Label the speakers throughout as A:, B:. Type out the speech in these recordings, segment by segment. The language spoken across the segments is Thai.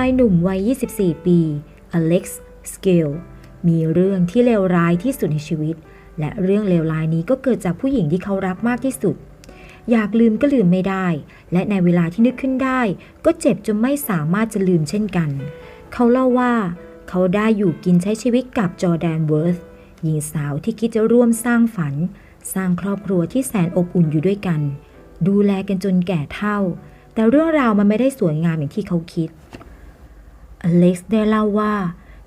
A: ายหนุ่มวัย 24 ปี อเล็กซ์ สเกล มีเรื่องที่เลวร้ายที่สุดในชีวิต และเรื่องเลวร้ายนี้ก็เกิดจากผู้หญิงที่เขารักมากที่สุด อยากลืมก็ลืมไม่ได้ และในเวลาที่นึกขึ้นได้ ก็เจ็บจนไม่สามารถจะลืมเช่นกัน เขาเล่าว่าเขาได้อยู่กินใช้ชีวิตกับจอร์แดนเวิร์ธหญิงสาวที่คิดจะร่วมสร้างฝัน สร้างครอบครัวที่แสนอบอุ่นอยู่ด้วยกัน ดูแลกันจนแก่เฒ่า แต่เรื่องราวมันไม่ได้สวยงามอย่างที่เขาคิด อเล็กซ์ได้เล่าว่า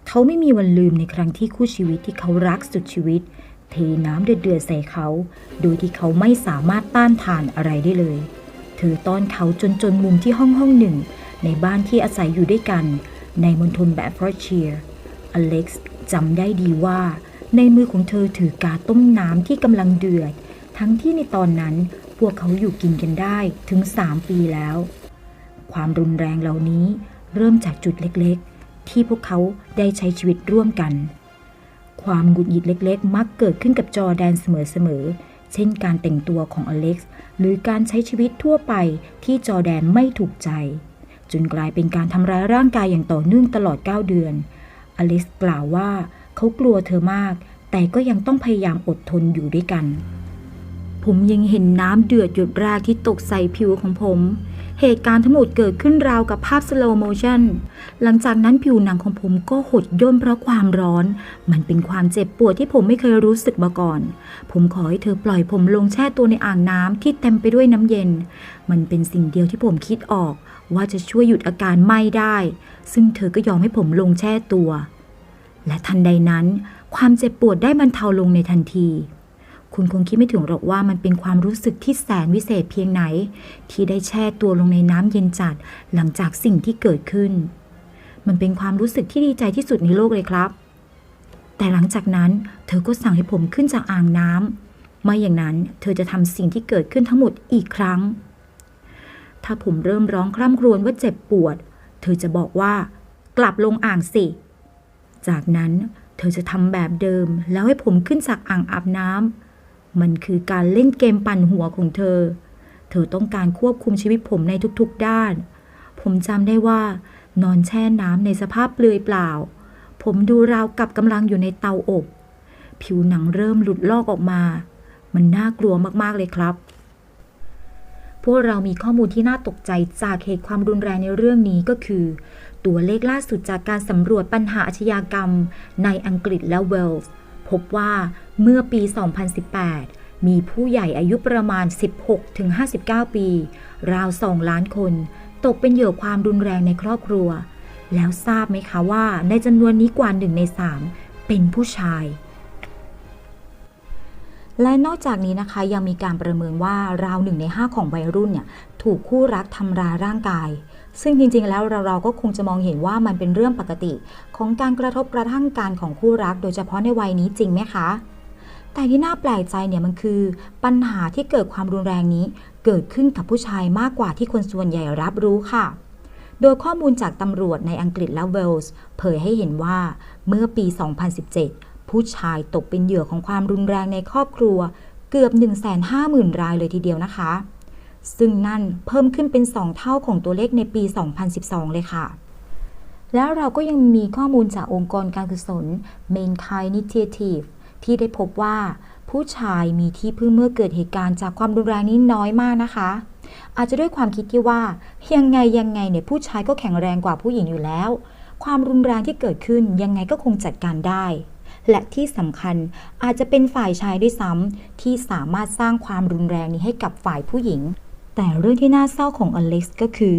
A: เขาไม่มีวันลืมในครั้งที่คู่ชีวิตที่เขารักสุดชีวิต เทน้ำเดือดๆใส่เขา โดยที่เขาไม่สามารถต้านทานอะไรได้เลย เธอต้อนเขาจนจนมุมที่ห้องห้องหนึ่ง ในบ้านที่อาศัยอยู่ด้วยกัน ในมณฑลแบบฟรอเชียร์อเล็กซ์จำได้ดีว่า ในมือของเธอถือกาต้มน้ำที่กำลังเดือด ทั้งที่ในตอนนั้นพวกเขาอยู่กินกันได้ถึง 3 ปีแล้ว ความรุนแรงเหล่านี้ เริ่มจากจุดเล็กๆ ที่พวกเขาได้ใช้ชีวิตร่วมกัน ความหงุดหงิดเล็กๆ มักเกิดขึ้นกับจอแดนเสมอๆ เช่นการแต่งตัวของอเล็กซ์หรือการใช้ชีวิตทั่วไปที่จอแดนไม่ถูกใจ จนกลายเป็นการทำร้ายร่างกายอย่างต่อเนื่องตลอด 9 เดือน อเล็กซ์กล่าวว่าเขากลัวเธอมาก แต่ก็ยังต้องพยายามอดทนอยู่ด้วยกัน ผมยังเห็นน้ำเดือดหยดแรกที่ตกใส่ผิวของผม เหตุการณ์ทั้งหมดเกิดขึ้นราวกับภาพสโลโมชันหลังจากนั้นผิวหนังของผมก็หดย่นเพราะความร้อน มันเป็นความเจ็บปวดที่ผมไม่เคยรู้สึกมาก่อน ผมขอให้เธอปล่อยผมลงแช่ตัวในอ่างน้ำที่เต็มไปด้วยน้ำเย็น มันเป็นสิ่งเดียวที่ผมคิดออก ว่าจะช่วยหยุดอาการไหม้ได้ ซึ่งเธอก็ยอมให้ผมลงแช่ตัว และทันใดนั้น ความเจ็บปวดได้บรรเทาลงในทันที คุณคงคิดไม่ถึงหรอกว่ามันเป็นความรู้สึกที่แสนวิเศษเพียงไหน ที่ได้แช่ตัวลงในน้ำเย็นจัดหลังจากสิ่งที่เกิดขึ้น มันเป็นความรู้สึกที่ดีใจที่สุดในโลกเลยครับ แต่หลังจากนั้นเธอก็สั่งให้ผมขึ้นจากอ่างน้ำไม่อย่างนั้นเธอจะทำสิ่งที่เกิดขึ้นทั้งหมดอีกครั้ง ถ้าผมเริ่มร้องคร่ำครวญว่าเจ็บปวด เธอจะบอกว่า กลับลงอ่างสิ จากนั้นเธอจะทำแบบเดิมแล้วให้ผมขึ้นจากอ่างอาบน้ำ มันคือการเล่นเกมปั่นหัวของเธอ เธอต้องการควบคุมชีวิตผมในทุกๆด้าน ผมจำได้ว่า นอนแช่น้ำในสภาพเปลือยเปล่า ผมดูราวกับกำลังอยู่ในเตาอบ ผิวหนังเริ่มหลุดลอกออกมา มันน่ากลัวมากๆเลยครับ พวกเรามีข้อมูลที่น่าตกใจจากเหตุความรุนแรงในเรื่องนี้ก็คือ ตัวเลขล่าสุดจากการสำรวจปัญหาอาชญากรรม ในอังกฤษและเวลส์พบว่า เมื่อปี 2018 มีผู้ใหญ่อายุประมาณ 16-59 ปี ราว2ล้านคน ตกเป็นเหยื่อความรุนแรงในครอบครัว แล้วทราบไหมคะว่าในจำนวนนี้กว่า1ใน3เป็นผู้ชาย และนอกจากนี้นะคะยังมีการประเมินว่าราวหนึ่งใน5ของวัยรุ่นเนี่ยถูกคู่รักทำร้ายร่างกายซึ่งจริงๆ แล้วเราเราก็คงจะมองเห็นว่ามันเป็นเรื่องปกติ ของการกระทบกระทั่งการของคู่รัก โดยเฉพาะในวัยนี้จริงไหมคะ แต่ที่น่าแปลกใจเนี่ยมันคือ ปัญหาที่เกิดความรุนแรงนี้ เกิดขึ้นกับผู้ชายมากกว่าที่คนส่วนใหญ่รับรู้ค่ะ โดยข้อมูลจากตำรวจในอังกฤษและเวลส์เผยให้เห็นว่าเมื่อปี 2017 ผู้ชายตกเป็นเหยื่อของความรุนแรงในครอบครัว เกือบ 150,000 รายเลยทีเดียวนะคะ ซึ่งนั่นเพิ่มขึ้นเป็น 2 เท่าของตัวเลขในปี 2012 เลยค่ะแล้วเราก็ยังมีข้อมูลจากองค์กรการกุศล Mankind Initiative ที่ได้พบว่า ผู้ชายมีที่พึ่งเมื่อเกิดเหตุการณ์จากความรุนแรงนี้น้อยมากนะคะ อาจจะด้วยความคิดที่ว่า ยังไงยังไงเนี่ยผู้ชายก็แข็งแรงกว่าผู้หญิงอยู่แล้ว ความรุนแรงที่เกิดขึ้นยังไงก็คงจัดการได้ และที่สำคัญอาจจะเป็นฝ่ายชายด้วยซ้ำที่สามารถสร้างความรุนแรงนี้ให้กับฝ่ายผู้หญิง แต่เรื่องที่น่าเศร้าของอเล็กซ์ก็คือ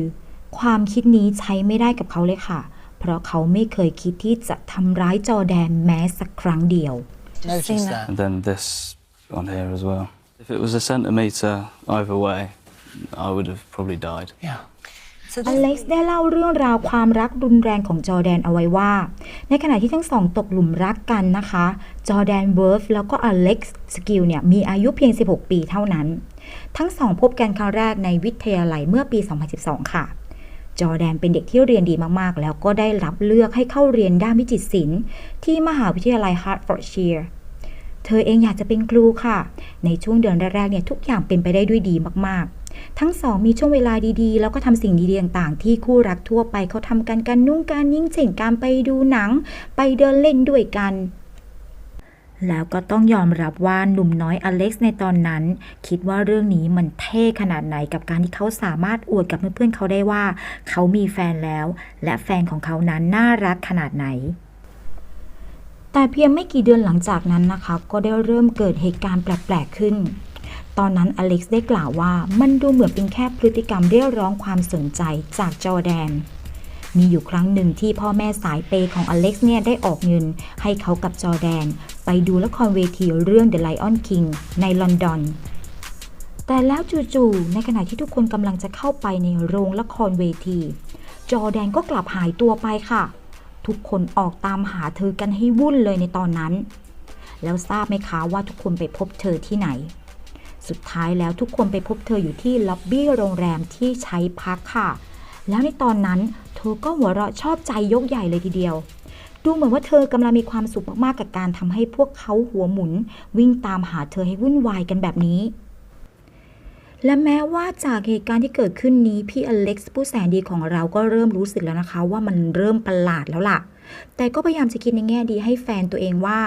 A: ความคิดนี้ใช้ไม่ได้กับเขาเลยค่ะเพราะเขาไม่เคยคิดที่จะทำร้ายจอแดนแม้สักครั้งเดียว
B: Notice that.
C: And then this on here as well. If it was a centimetre either way, I would have probably died.
B: Yeah. So
A: อ
B: this,
A: เล็กซ์ได้เล่าเรื่องราวความรักรุนแรงของจอร์แดนเอาไว้ว่า ในขณะที่ทั้งสองตกหลุมรักกันนะคะ จอร์แดนเวิร์ฟแล้วก็อเล็กซ์สกิลเนี่ยมีอายุเพียง 16 ปีเท่านั้น ทั้งสองพบกันครั้งแรกในวิทยาลัยเมื่อปี 2012 ค่ะ จอร์แดนเป็นเด็กที่เรียนดีมาก ๆ แล้วก็ได้รับเลือกให้เข้าเรียนด้านวิจิตรศิลป์ที่มหาวิทยาลัยฮาร์ f ฟอร์ดเชียร์ เธอเองอยากจะเป็นครูค่ะ ในช่วงเดือนแรกๆเนี่ยทุกอย่างเป็นไปได้ด้วยดีมากๆ ทั้งสองมีช่วงเวลาดีๆ แล้วก็ทำสิ่งดีๆต่างๆ ที่คู่รักทั่วไปเขาทำกันการนุ่งการยิ่งเช่นการไปดูหนัง ไปเดินเล่นด้วยกันแล้วก็ต้องยอมรับว่าหนุ่มน้อยอเล็กซ์ในตอนนั้น คิดว่าเรื่องนี้มันเท่ขนาดไหนกับการที่เขาสามารถอวดกับเพื่อนๆเขาได้ว่า เขามีแฟนแล้ว และแฟนของเขานั้นน่ารักขนาดไหน แต่เพียงไม่กี่เดือนหลังจากนั้นนะคะ ก็ได้เริ่มเกิดเหตุการณ์แปลก ๆ ขึ้น ตอนนั้นอเล็กซ์ได้กล่าวว่ามันดูเหมือนเป็นแค่พฤติกรรมเรียกร้องความสนใจจากจอแดน มีอยู่ครั้งหนึ่งที่พ่อแม่สายเปย์ของอเล็กซ์เนี่ยได้ออกเงิน ให้เขากับจอแดน ไปดูละครเวทีเรื่อง The Lion King ในลอนดอนแต่แล้วจู่ๆ ในขณะที่ทุกคนกำลังจะเข้าไปในโรงละครเวที จอแดนก็กลับหายตัวไปค่ะ ทุกคนออกตามหาเธอกันให้วุ่นเลยในตอนนั้น แล้วทราบไหมคะว่าทุกคนไปพบเธอที่ไหน สุดท้ายแล้วทุกคนไปพบเธออยู่ที่ล็อบบี้โรงแรมที่ใช้พักค่ะ แล้วในตอนนั้นเธอก็หัวเราะชอบใจยกใหญ่เลยทีเดียวดูเหมือนว่าเธอกำลังมีความสุขมากๆ กับการทำให้พวกเขาหัวหมุน วิ่งตามหาเธอให้วุ่นวายกันแบบนี้ และแม้ว่าจากเหตุการณ์ที่เกิดขึ้นนี้พี่อเล็กซ์ผู้แสนดีของเราก็เริ่มรู้สึกแล้วนะคะ ว่ามันเริ่มประหลาดแล้วล่ะ แต่ก็พยายามจะคิดในแง่ดีให้แฟนตัวเองว่า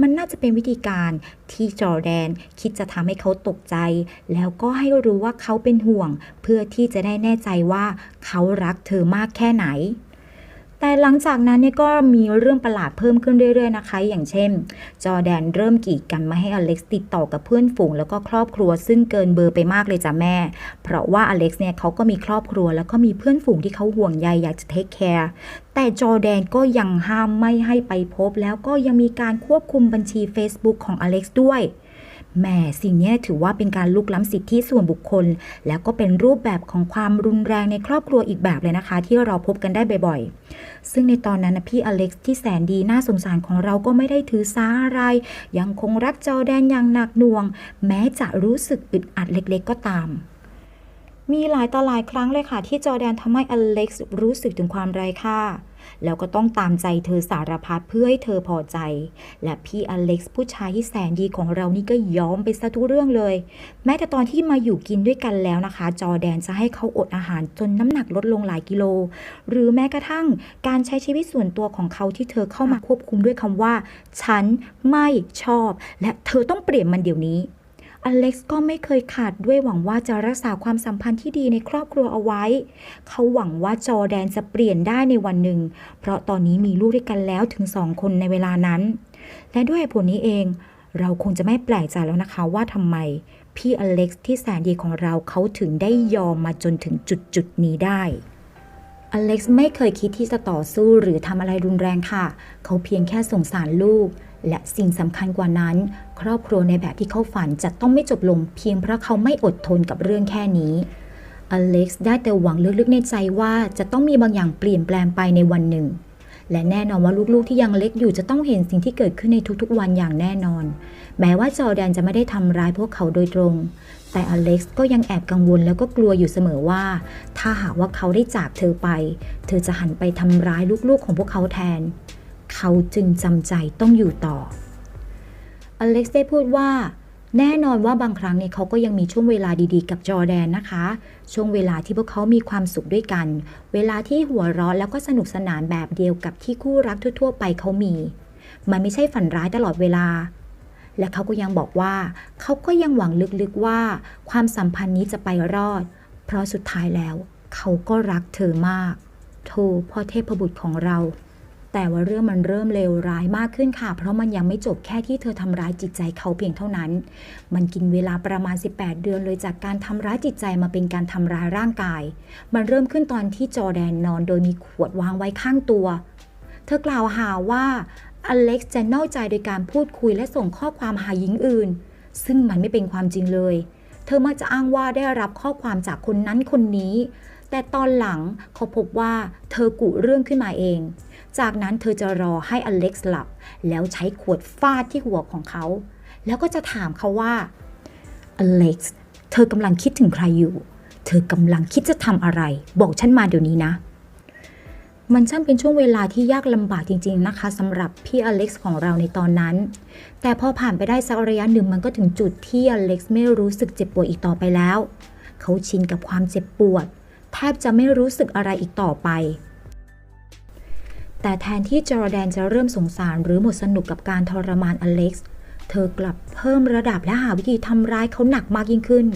A: มันน่าจะเป็นวิธีการที่จอร์แดนคิดจะทำให้เขาตกใจ แล้วก็ให้รู้ว่าเขาเป็นห่วง เพื่อที่จะได้แน่ใจว่าเขารักเธอมากแค่ไหน แต่หลังจากนั้นเนี่ยก็มีเรื่องประหลาดเพิ่มขึ้นเรื่อยๆนะคะ อย่างเช่น จอแดนเริ่มกีดกันไม่ให้อเล็กซ์ติดต่อกับเพื่อนฝูงแล้วก็ครอบครัวซึ่งเกินเบอร์ไปมากเลยจ้ะแม่ เพราะว่าอเล็กซ์เนี่ยเขาก็มีครอบครัวแล้วก็มีเพื่อนฝูงที่เขาห่วงใยอยากจะเทคแคร์แต่จอแดนก็ยังห้ามไม่ให้ไปพบ แล้วก็ยังมีการควบคุมบัญชี Facebook ของอเล็กซ์ด้วย แหม่สิ่งนี้ถือว่าเป็นการลุกล้ำสิทธิส่วนบุคคล แล้วก็เป็นรูปแบบของความรุนแรงในครอบครัวอีกแบบเลยนะคะ ที่เราพบกันได้บ่อยๆ ซึ่งในตอนนั้นพี่อเล็กซ์ที่แสนดีน่าสงสารของเราก็ไม่ได้ถือสาอะไร ยังคงรักจอแดนอย่างหนักหน่วง แม้จะรู้สึกอึดอัดเล็กๆก็ตามมีหลายต่อหลายครั้งเลยค่ะที่จอแดนทำให้อเล็กซ์รู้สึกถึงความไร้ค่า แล้วก็ต้องตามใจเธอสารพัดเพื่อให้เธอพอใจ และพี่อเล็กซ์ผู้ชายที่แสนดีของเรานี่ก็ยอมไปซะทุกเรื่องเลย แม้แต่ตอนที่มาอยู่กินด้วยกันแล้วนะคะ จอแดนจะให้เขาอดอาหารจนน้ำหนักลดลงหลายกิโล หรือแม้กระทั่งการใช้ชีวิตส่วนตัวของเขาที่เธอเข้ามาควบคุมด้วยคำว่า ฉันไม่ชอบ และเธอต้องเปลี่ยนมันเดี๋ยวนี้ อเล็กซ์ก็ไม่เคยขาดด้วยหวังว่าจะรักษาความสัมพันธ์ที่ดีในครอบครัวเอาไว้ เขาหวังว่าจอร์แดนจะเปลี่ยนได้ในวันหนึ่ง เพราะตอนนี้มีลูกด้วยกันแล้วถึงสองคนในเวลานั้น และด้วยผลนี้เอง เราคงจะไม่แปลกใจแล้วนะคะว่าทำไม พี่อเล็กซ์ที่แสนดีของเราเขาถึงได้ยอมมาจนถึงจุดจุดนี้ได้ อเล็กซ์ไม่เคยคิดที่จะต่อสู้หรือทำอะไรรุนแรงค่ะ เขาเพียงแค่สงสารลูก และสิ่งสำคัญกว่านั้น ครอบครัวในแบบที่เขาฝันจะต้องไม่จบลง เพียงเพราะเขาไม่อดทนกับเรื่องแค่นี้อเล็กซ์ได้แต่หวังลึกๆในใจว่าจะต้องมีบางอย่างเปลี่ยนแปลงไปในวันหนึ่ง และแน่นอนว่าลูกๆที่ยังเล็กอยู่จะต้องเห็นสิ่งที่เกิดขึ้นในทุกๆวันอย่างแน่นอน แม้ว่าจอแดนจะไม่ได้ทำร้ายพวกเขาโดยตรง แต่อเล็กซ์ก็ยังแอบกังวลแล้วก็กลัวอยู่เสมอว่า ถ้าหากว่าเขาได้จากเธอไป เธอจะหันไปทำร้ายลูกๆของพวกเขาแทน เขาจึงจำใจต้องอยู่ต่อ อเล็กซ์ได้พูดว่า แน่นอนว่าบางครั้งเนี่ยเขาก็ยังมีช่วงเวลาดีๆ กับจอแดนนะคะ ช่วงเวลาที่พวกเขามีความสุขด้วยกัน เวลาที่หัวเราะแล้วก็สนุกสนานแบบเดียวกับที่คู่รักทั่ว ๆ ไปเขามี มันไม่ใช่ฝันร้ายตลอดเวลา และเขาก็ยังบอกว่าเขาก็ยังหวังลึกๆว่า ความสัมพันธ์นี้จะไปรอด เพราะสุดท้ายแล้วเขาก็รักเธอมากโธ่พ่อเทพบุตรของเรา แต่ว่าเรื่องมันเริ่มเลวร้ายมากขึ้นค่ะ เพราะมันยังไม่จบแค่ที่เธอทำร้ายจิตใจเขาเพียงเท่านั้น มันกินเวลาประมาณ 18 เดือนเลยจากการทำร้ายจิตใจมาเป็นการทำร้ายร่างกาย มันเริ่มขึ้นตอนที่จอแดนนอนโดยมีขวดวางไว้ข้างตัว เธอกล่าวหาว่า อเล็กซ์จะนอกใจโดยการพูดคุยและส่งข้อความหาหญิงอื่น ซึ่งมันไม่เป็นความจริงเลย เธอมักจะอ้างว่าได้รับข้อความจากคนนั้นคนนี้ แต่ตอนหลังเขาพบว่าเธอกุเรื่องขึ้นมาเอง จากนั้นเธอจะรอให้อเล็กซ์หลับ แล้วใช้ขวดฟาดที่หัวของเขา แล้วก็จะถามเขาว่าอเล็กซ์เธอกำลังคิดถึงใครอยู่ เธอกำลังคิดจะทำอะไร บอกฉันมาเดี๋ยวนี้นะ มันช่างเป็นช่วงเวลาที่ยากลำบากจริง ๆ นะคะสำหรับพี่อเล็กซ์ของเราในตอนนั้น แต่พอผ่านไปได้สักระยะหนึ่งมันก็ถึงจุดที่อเล็กซ์ไม่รู้สึกเจ็บปวดอีกต่อไปแล้ว เขาชินกับความเจ็บปวดแทบจะไม่รู้สึกอะไรอีกต่อไป แต่แทนที่จอร์แดนจะเริ่มสงสารหรือหมดสนุกกับการทรมานอเล็กซ์ เธอกลับเพิ่มระดับและหาวิธีทำร้ายเขาหนักมากยิ่งขึ้น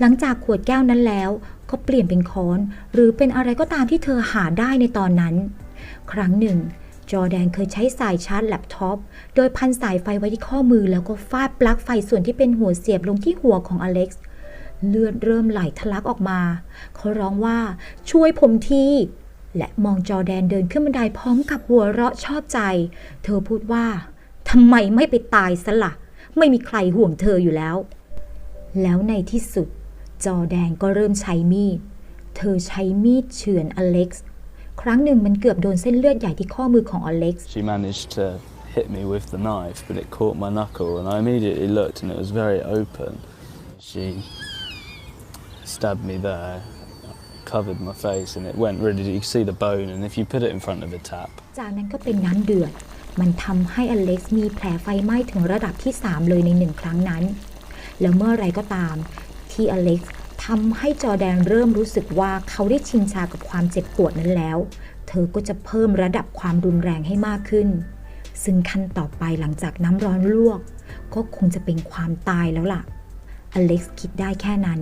A: หลังจากขวดแก้วนั้นแล้ว ก็เปลี่ยนเป็นค้อน หรือเป็นอะไรก็ตามที่เธอหาได้ในตอนนั้น ครั้งหนึ่ง จอแดนเคยใช้สายชาร์จแล็ปท็อป โดยพันสายไฟไว้ที่ข้อมือแล้วก็ฟาดปลั๊กไฟส่วนที่เป็นหัวเสียบลงที่หัวของอเล็กซ์เลือดเริ่มไหลทะลักออกมา เขาร้องว่าช่วยผมทีและมองจอแดนเดินขึ้นบันไดพร้อมกับหัวเราะชอบใจ เธอพูดว่า ทำไมไม่ไปตายซะละ่ะ ไม่มีใครห่วงเธออยู่แล้ว แล้วในที่สุด จอร์แดนก็เริ่มใช้มีด เธอใช้มีดเฉือนอเล็กซ์ ครั้งหนึ่งมันเกือบโดนเส้นเลือดใหญ่ที่ข้อมือของอเล็กซ์
C: She managed to hit me with the knife, but it caught my knuckle, and I immediately looked, and it was very open. She stabbed me there, covered my face, and it went really. You could see the bone, and if you put it in front of a tap,
A: จากนั้นก็เป็นน้ำเดือด มันทำให้อเล็กซ์มีแผลไฟไหม้ถึงระดับที่ 3 เลยในหนึ่งครั้งนั้น แล้วเมื่อไรก็ตาม ที่อเล็กซ์ทำให้จอแดนเริ่มรู้สึกว่าเขาได้ชินชากับความเจ็บปวดนั้นแล้ว เธอก็จะเพิ่มระดับความรุนแรงให้มากขึ้น ซึ่งขั้นต่อไปหลังจากน้ำร้อนลวก ก็คงจะเป็นความตายแล้วล่ะ อเล็กซ์คิดได้แค่นั้น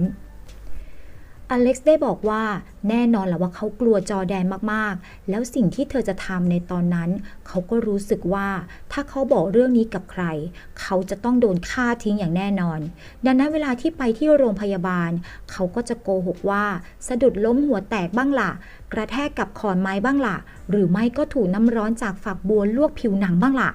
A: อเล็กซ์ได้บอกว่าแน่นอนแหละว่าเขากลัวจอแดนมากๆ แล้วสิ่งที่เธอจะทำในตอนนั้น เขาก็รู้สึกว่าถ้าเขาบอกเรื่องนี้กับใคร เขาจะต้องโดนฆ่าทิ้งอย่างแน่นอน ดังนั้นเวลาที่ไปที่โรงพยาบาล เขาก็จะโกหกว่า สะดุดล้มหัวแตกบ้างล่ะ กระแทกกับขอนไม้บ้างล่ะ หรือไม่ก็ถูกน้ำร้อนจากฝักบัวลวกผิวหนังบ้างล่ะ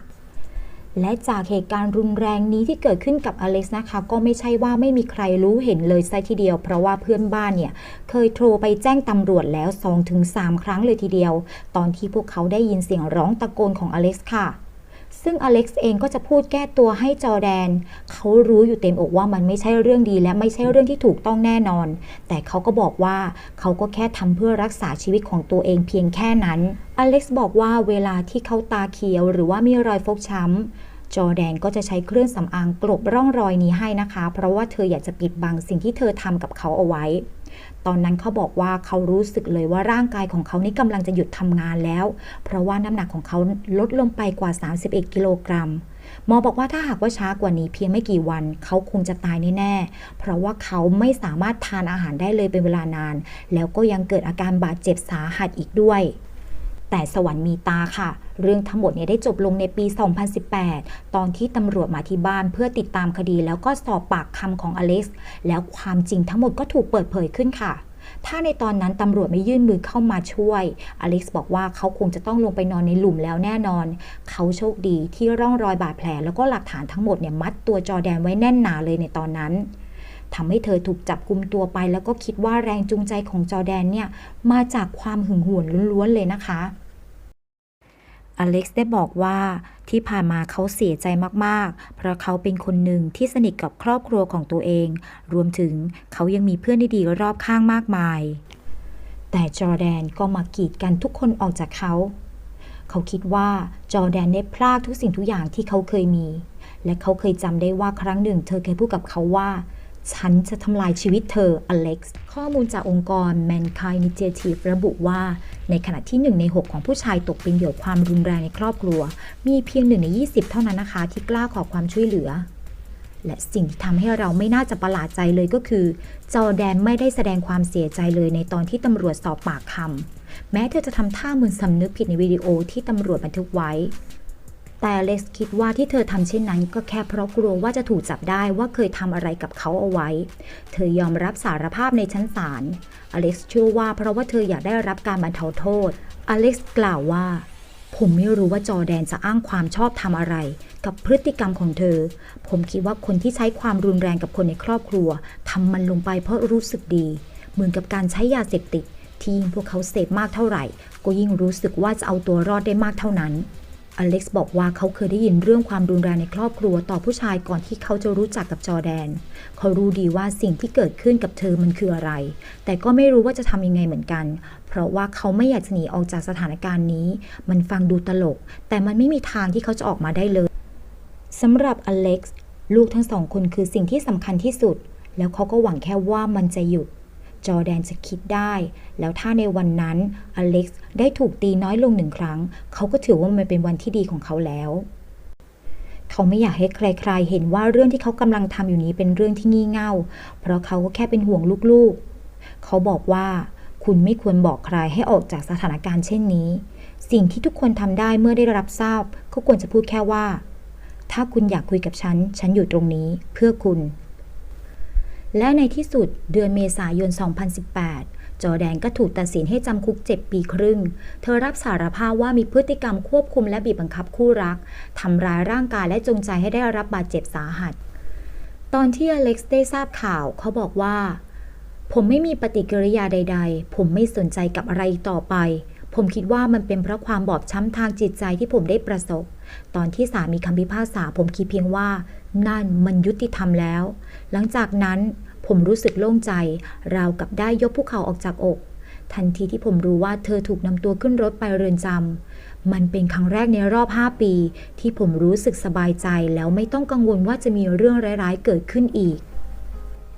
A: และจากเหตุการณ์รุนแรงนี้ที่เกิดขึ้นกับอเล็กซ์นะคะ ก็ไม่ใช่ว่าไม่มีใครรู้เห็นเลยซะทีเดียว เพราะว่าเพื่อนบ้านเนี่ย เคยโทรไปแจ้งตำรวจแล้ว 2-3 ครั้งเลยทีเดียว ตอนที่พวกเขาได้ยินเสียงร้องตะโกนของอเล็กซ์ค่ะ ซึ่งอเล็กซ์เองก็จะพูดแก้ตัวให้จอแดน เขารู้อยู่เต็มอกว่ามันไม่ใช่เรื่องดีและไม่ใช่เรื่องที่ถูกต้องแน่นอน แต่เขาก็บอกว่าเขาก็แค่ทำเพื่อรักษาชีวิตของตัวเองเพียงแค่นั้น อเล็กซ์บอกว่าเวลาที่เขาตาเขียวหรือว่ามีรอยฟกช้ำจอแดนก็จะใช้เครื่องสำอางกลบร่องรอยนี้ให้นะคะ เพราะว่าเธออยากจะปิดบังสิ่งที่เธอทำกับเขาเอาไว้ ตอนนั้นเขาบอกว่าเขารู้สึกเลยว่าร่างกายของเขานี่กำลังจะหยุดทำงานแล้ว เพราะว่าน้ำหนักของเขาลดลงไปกว่า 31 กิโลกรัมหมอบอกว่าถ้าหากว่าช้ากว่านี้เพียงไม่กี่วัน เขาคงจะตายแน่ๆ เพราะว่าเขาไม่สามารถทานอาหารได้เลยเป็นเวลานาน แล้วก็ยังเกิดอาการบาดเจ็บสาหัสอีกด้วย แต่สวรรค์มีตาค่ะ เรื่องทั้งหมดเนี่ยได้จบลงในปี 2018 ตอนที่ตำรวจมาที่บ้านเพื่อติดตามคดีแล้วก็สอบปากคำของอเล็กซ์แล้วความจริงทั้งหมดก็ถูกเปิดเผยขึ้นค่ะ ถ้าในตอนนั้นตำรวจไม่ยื่นมือเข้ามาช่วย อเล็กซ์บอกว่าเขาคงจะต้องลงไปนอนในหลุมแล้วแน่นอน เขาโชคดีที่ร่องรอยบาดแผล แล้วก็หลักฐานทั้งหมดเนี่ยมัดตัวจอแดนไว้แน่นหนาเลยในตอนนั้นทำให้เธอถูกจับกุมตัวไป แล้วก็คิดว่าแรงจูงใจของจอแดนเนี่ย มาจากความหึงหวงล้วนๆเลยนะคะ อเล็กซ์ได้บอกว่าที่ผ่านมาเขาเสียใจมากๆ เพราะเขาเป็นคนหนึ่งที่สนิทกับครอบครัวของตัวเอง รวมถึงเขายังมีเพื่อนดีๆรอบข้างมากมาย แต่จอแดนก็มากีดกันทุกคนออกจากเขา เขาคิดว่าจอแดนได้พลากทุกสิ่งทุกอย่างที่เขาเคยมี และเขาเคยจำได้ว่าครั้งหนึ่ง เธอเคยพูดกับเขาว่า ฉันจะทำลายชีวิตเธออเล็กซ์ข้อมูลจากองค์กร Mankind Initiative ระบุว่า ในขณะที่ 1 ใน 6 ของผู้ชายตกเป็นเหยื่อความรุนแรงในครอบครัว มีเพียง 1 ใน 20 เท่านั้นนะคะที่กล้าขอความช่วยเหลือ และสิ่งที่ทำให้เราไม่น่าจะประหลาดใจเลยก็คือ จอแดนไม่ได้แสดงความเสียใจเลยในตอนที่ตำรวจสอบปากคำแม้เธอจะทำท่ามึนสำนึกผิดในวิดีโอที่ตำรวจบันทึกไว้ แต่เล็กคิดว่าที่เธอทำเช่นนั้น ก็แค่เพราะกลัวว่าจะถูกจับได้ว่าเคยทำอะไรกับเขาเอาไว้ เธอยอมรับสารภาพในชั้นศาล อเล็กซ์เชื่อว่าเพราะว่าเธออยากได้รับการบรรเทาโทษ อเล็กซ์กล่าวว่า ผมไม่รู้ว่าจอแดนจะอ้างความชอบทำอะไร กับพฤติกรรมของเธอ ผมคิดว่าคนที่ใช้ความรุนแรงกับคนในครอบครัวทำมันลงไปเพราะรู้สึกดี เหมือนกับการใช้ยาเสพติดที่ยิ่งพวกเขาเสพมากเท่าไหร่ ก็ยิ่งรู้สึกว่าจะเอาตัวรอดได้มากเท่านั้น อเล็กซ์บอกว่าเขาเคยได้ยินเรื่องความรุนแรงในครอบครัวต่อผู้ชายก่อนที่เขาจะรู้จักกับจอแดน เขารู้ดีว่าสิ่งที่เกิดขึ้นกับเธอมันคืออะไร แต่ก็ไม่รู้ว่าจะทำยังไงเหมือนกัน เพราะว่าเขาไม่อยากจะหนีออกจากสถานการณ์นี้ มันฟังดูตลก แต่มันไม่มีทางที่เขาจะออกมาได้เลยสำหรับอเล็กซ์ลูกทั้งสองคนคือสิ่งที่สำคัญที่สุด แล้วเขาก็หวังแค่ว่ามันจะหยุด จอแดนจะคิดได้ แล้วถ้าในวันนั้นอเล็กซ์ได้ถูกตีน้อยลงหนึ่งครั้ง เขาก็ถือว่ามันเป็นวันที่ดีของเขาแล้วเขาไม่อยากให้ใคร ๆ เห็นว่าเรื่องที่เขากำลังทำอยู่นี้เป็นเรื่องที่งี่เง่า เพราะเขาก็แค่เป็นห่วงลูกๆ เขาบอกว่าคุณไม่ควรบอกใครให้ออกจากสถานการณ์เช่นนี้ สิ่งที่ทุกคนทำได้เมื่อได้รับทราบ ก็ควรจะพูดแค่ว่า ถ้าคุณอยากคุยกับฉัน ฉันอยู่ตรงนี้ เพื่อคุณ และในที่สุดเดือนเมษายน 2018 จอแดนก็ถูกตัดสินให้จำคุก 7 ปีครึ่ง เธอรับสารภาพว่ามีพฤติกรรมควบคุมและบีบบังคับคู่รัก ทำร้ายร่างกายและจงใจให้ได้รับบาดเจ็บสาหัส ตอนที่อเล็กซ์ได้ทราบข่าวเขาบอกว่า ผมไม่มีปฏิกิริยาใด ๆ ผมไม่สนใจกับอะไรต่อไป ผมคิดว่ามันเป็นเพราะความบอบช้ำทางจิตใจที่ผมได้ประสบ ตอนที่ศามีคำพิพากษาผมคิดเพียงว่านั่นมันยุติธรรมแล้ว หลังจากนั้น ผมรู้สึกโล่งใจ ราวกับได้ยกภูเขาออกจากอก ทันทีที่ผมรู้ว่าเธอถูกนำตัวขึ้นรถไปเรือนจำมันเป็นครั้งแรกในรอบ 5 ปี ที่ผมรู้สึกสบายใจแล้วไม่ต้องกังวลว่าจะมีเรื่องร้ายๆเกิดขึ้นอีก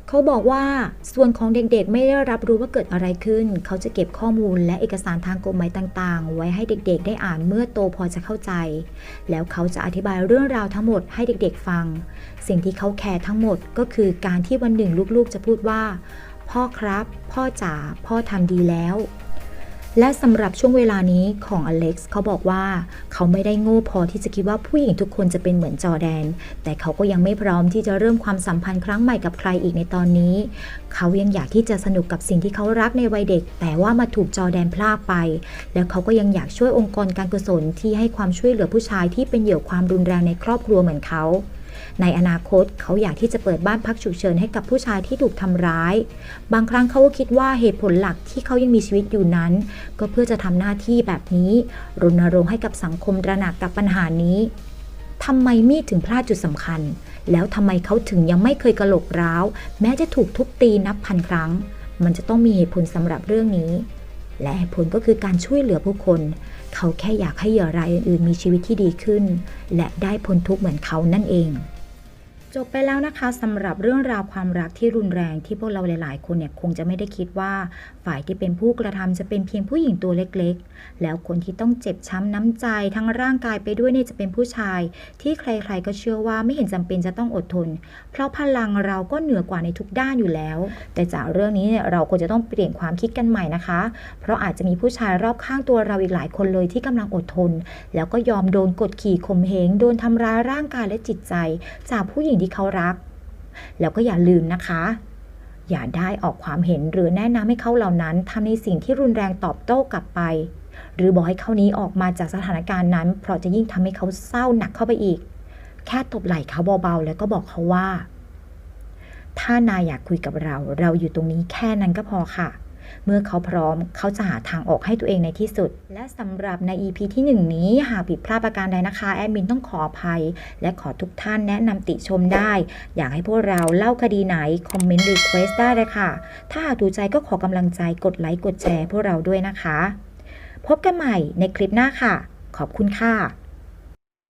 A: เขาบอกว่าส่วนของเด็กๆ ไม่ได้รับรู้ว่าเกิดอะไรขึ้น เขาจะเก็บข้อมูลและเอกสารทางกฎหมายต่างๆ ไว้ให้เด็กๆ ได้อ่านเมื่อโตพอจะเข้าใจ แล้วเขาจะอธิบายเรื่องราวทั้งหมดให้เด็กๆ ฟัง สิ่งที่เขาแคร์ทั้งหมดก็คือการที่วันหนึ่งลูกๆ จะพูดว่า พ่อครับ พ่อจ๋าพ่อทำดีแล้ว และสำหรับช่วงเวลานี้ของอเล็กซ์เขาบอกว่า เขาไม่ได้โง่พอที่จะคิดว่าผู้หญิงทุกคนจะเป็นเหมือนจอแดน แต่เขาก็ยังไม่พร้อมที่จะเริ่มความสัมพันธ์ครั้งใหม่กับใครอีกในตอนนี้ เขายังอยากที่จะสนุกกับสิ่งที่เขารักในวัยเด็ก แต่ว่ามาถูกจอแดนพลากไป แล้วเขาก็ยังอยากช่วยองค์กรการกุศลที่ให้ความช่วยเหลือผู้ชายที่เป็นเหยื่อความรุนแรงในครอบครัวเหมือนเขา ในอนาคตเขาอยากที่จะเปิดบ้านพักฉุกเฉินให้กับผู้ชายที่ถูกทำร้าย บางครั้งเขาก็คิดว่าเหตุผลหลักที่เขายังมีชีวิตอยู่นั้น ก็เพื่อจะทำหน้าที่แบบนี้ รณรงค์ให้กับสังคมตระหนักกับปัญหานี้ทำไมมีดถึงพลาดจุดสำคัญ แล้วทำไมเขาถึงยังไม่เคยกระโหลกร้าว แม้จะถูกทุบตีนับพันครั้ง มันจะต้องมีเหตุผลสำหรับเรื่องนี้ และเหตุผลก็คือการช่วยเหลือผู้คน เขาแค่อยากให้เหยื่อรายอื่นๆมีชีวิตที่ดีขึ้น และได้พ้นทุกข์เหมือนเขานั่นเอง จบไปแล้วนะคะสำหรับเรื่องราวความรักที่รุนแรงที่พวกเราหลาย ๆ คนเนี่ยคงจะไม่ได้คิดว่าฝ่ายที่เป็นผู้กระทำจะเป็นเพียงผู้หญิงตัวเล็ก ๆ แล้วคนที่ต้องเจ็บช้ำน้ำใจทั้งร่างกายไปด้วยเนี่ยจะเป็นผู้ชาย ที่ใคร ๆ ก็เชื่อว่าไม่เห็นจำเป็นจะต้องอดทน เพราะพลังเราก็เหนือกว่าในทุกด้านอยู่แล้ว แต่จากเรื่องนี้เนี่ยเราควรจะต้องเปลี่ยนความคิดกันใหม่นะคะ เพราะอาจจะมีผู้ชายรอบข้างตัวเราอีกหลายคนเลยที่กำลังอดทน แล้วก็ยอมโดนกดขี่ข่มเหงโดนทำร้ายร่างกายและจิตใจ จากผู้หญิงที่เขารัก แล้วก็อย่าลืมนะคะ อย่าได้ออกความเห็นหรือแนะนำให้เขาเหล่านั้นทำในสิ่งที่รุนแรงตอบโต้กลับไป หรือบอกให้เขานี้ออกมาจากสถานการณ์นั้น เพราะจะยิ่งทำให้เขาเศร้าหนักเข้าไปอีก แค่ตบไหล่เขาเบาๆ แล้วก็บอกเขาว่า ถ้านายอยากคุยกับเรา เราอยู่ตรงนี้แค่นั้นก็พอค่ะ เมื่อเขาพร้อมเขาจะหาทางออกให้ตัวเองในที่สุด และสำหรับใน EP ที่ 1 นี้หากผิดพลาดประการใดนะคะ แอดมินต้องขออภัย และขอทุกท่านแนะนำติชมได้ อยากให้พวกเราเล่าคดีไหน คอมเมนต์รีเควสได้เลยค่ะ ถ้าหากถูกใจก็ขอกำลังใจกดไลค์กดแชร์พวกเราด้วยนะคะ พบกันใหม่ในคลิปหน้าค่ะ ขอบคุณค่ะ